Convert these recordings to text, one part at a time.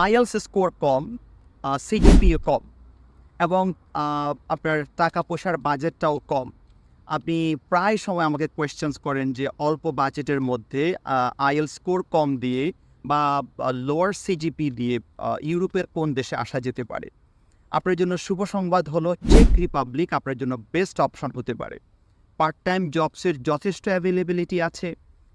IELTS score কম সিজিপিও কম, এবং আপনার টাকা পয়সার বাজেটটাও কম। আপনি প্রায় সময় আমাকে কোয়েশ্চেন্স করেন যে অল্প বাজেটের মধ্যে আইএল স্কোর কম দিয়ে বা লোয়ার সিজিপি দিয়ে ইউরোপের কোন দেশে আসা যেতে পারে? আপনার জন্য শুভ সংবাদ হলো চেক রিপাবলিক আপনার জন্য বেস্ট অপশন হতে পারে। পার্ট টাইম জবসের যথেষ্ট অ্যাভেলেবিলিটি আছে।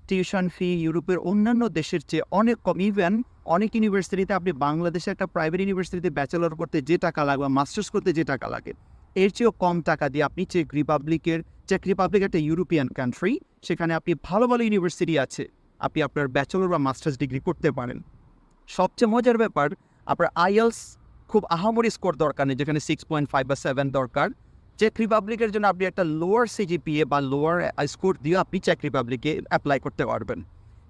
টিউশন ফি ইউরোপের অন্যান্য দেশের চেয়ে অনেক কম। ইভেন অনেক ইউনিভার্সিটিতে আপনি বাংলাদেশে একটা প্রাইভেট ইউনিভার্সিটিতে ব্যাচেলর করতে যে টাকা লাগবে মাস্টার্স করতে যে টাকা লাগে, এর চেয়েও কম টাকা দিয়ে আপনি চেক রিপাবলিকের চেক রিপাবলিক একটা ইউরোপিয়ান কান্ট্রি সেখানে আপনি ভালো ভালো ইউনিভার্সিটি আছে, আপনি আপনার ব্যাচেলর বা মাস্টার্স ডিগ্রি করতে পারেন। সবচেয়ে মজার ব্যাপার, আপনার আইএলস খুব আহামরি স্কোর দরকার নেই, যেখানে সিক্স পয়েন্ট ফাইভ বা সেভেন দরকার। চেক রিপাবলিকের জন্য আপনি একটা লোয়ার সিজিপিএ বা লোয়ার স্কোর দিয়ে আপনি চেক রিপাবলিকে অ্যাপ্লাই করতে পারবেন।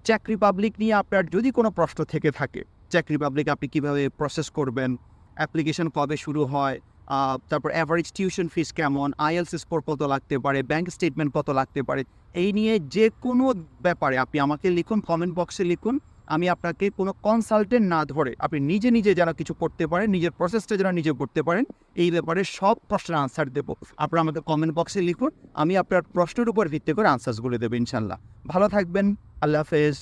চেক রিপাবলিক নিয়ে আপনার যদি কোনো প্রশ্ন থেকে থাকে চেক রিপাবলিক আপনি কীভাবে প্রসেস করবেন অ্যাপ্লিকেশন কবে শুরু হয় তারপর অ্যাভারেজ টিউশন ফিস কেমন আইএলস স্কোর কত লাগতে পারে ব্যাংক স্টেটমেন্ট কত লাগতে পারে, এই নিয়ে যে কোনো ব্যাপারে আপনি আমাকে লিখুন কমেন্ট বক্সে লিখুন, আমি আপনাকে কোনো কনসালটেন্ট না ধরে, আপনি নিজে নিজে যারা কিছু করতে পারেন, নিজের প্রসেসটা যারা নিজে করতে পারেন, এই ব্যাপারে সব প্রশ্নের আনসার দেবো। আপনারা আমাকে কমেন্ট বক্সে লিখুন, আমি আপনার প্রশ্নের উপর ভিত্তি করে আনসার্সগুলো দেবো ইনশাল্লাহ ভালো থাকবেন। আল্লাহ হাফেজ।